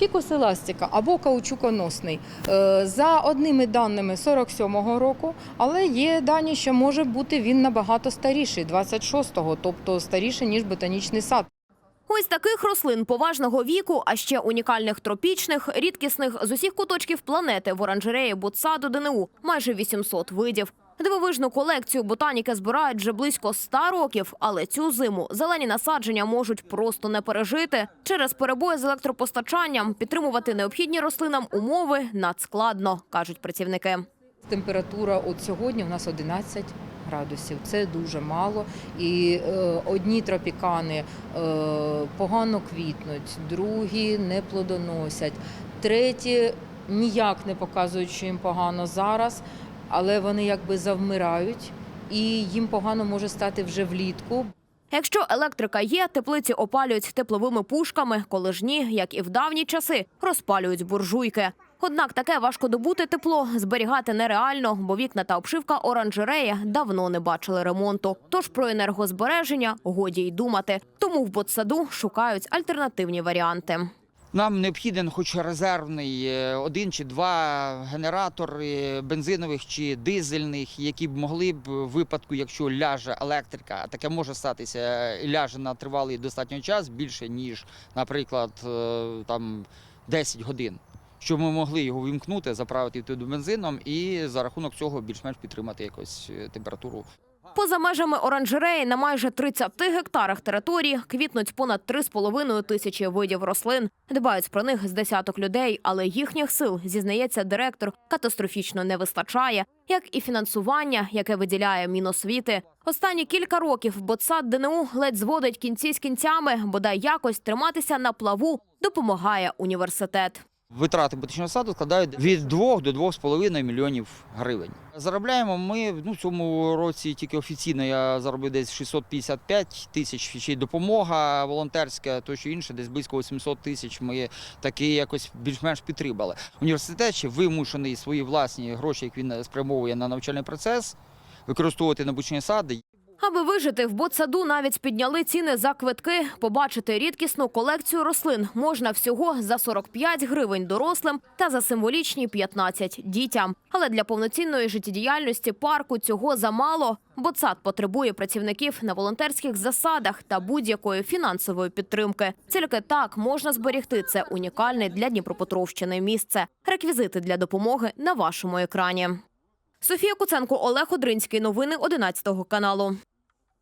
Фікус еластика або каучуконосний. Е, За одними даними 47-го року, але є дані, що може бути він набагато старіший, 26-го, тобто старіший, ніж ботанічний сад. Ось таких рослин поважного віку, а ще унікальних тропічних, рідкісних з усіх куточків планети в оранжереї Ботсаду ДНУ майже 800 видів. Дивовижну колекцію ботаніки збирають вже близько 100 років, але цю зиму зелені насадження можуть просто не пережити. Через перебої з електропостачанням підтримувати необхідні рослинам умови надскладно, кажуть працівники. Температура от сьогодні у нас 11 градусів. Це дуже мало. І е, одні тропікани е, погано квітнуть, другі не плодоносять, треті ніяк не показують, що їм погано зараз, але вони якби завмирають, і їм погано може стати вже влітку. Якщо електрика є, теплиці опалюють тепловими пушками, коли ж ні, як і в давні часи, розпалюють буржуйки. Однак таке важкодобуте тепло зберігати нереально, бо вікна та обшивка оранжереї давно не бачили ремонту. Тож про енергозбереження годі й думати. Тому в ботсаду шукають альтернативні варіанти. Нам необхіден хоч резервний е, один чи два генератори бензинових чи дизельних, які б могли б в випадку, якщо ляже електрика, а таке може статися, е, ляже на тривалий достатньо час більше ніж, наприклад, е, там 10 годин. Щоб ми могли його вімкнути, заправити туди бензином і за рахунок цього більш-менш підтримати якось е, температуру Поза межами оранжереї на майже 30 гектарах території квітнуть понад 3,5 тисячі видів рослин. Дбають про них з десяток людей, але їхніх сил, зізнається директор, катастрофічно не вистачає, як і фінансування, яке виділяє Міносвіти. Останні кілька років ботсад ДНУ ледь зводить кінці з кінцями, бодай якось триматися на плаву допомагає університет. Витрати ботанічного саду складають від 2 до 2,5 мільйонів гривень. Заробляємо ми ну, цьому році тільки офіційно я заробив десь 655 тисяч, ще й допомога волонтерська, то що інше, десь близько 800 тисяч ми таки якось більш-менш підтримали. Університет ще вимушений свої власні гроші, як він спрямовує на навчальний процес, використовувати на ботанічні сади. Аби вижити в ботсаду, навіть підняли ціни за квитки. Побачити рідкісну колекцію рослин можна всього за 45 гривень дорослим та за символічні 15 дітям. Але для повноцінної життєдіяльності парку цього замало. Ботсад потребує працівників на волонтерських засадах та будь-якої фінансової підтримки. Тільки так можна зберегти це унікальне для Дніпропетровщини місце. Реквізити для допомоги на вашому екрані. Софія Куценко, Олег Одринський. Новини 11 каналу.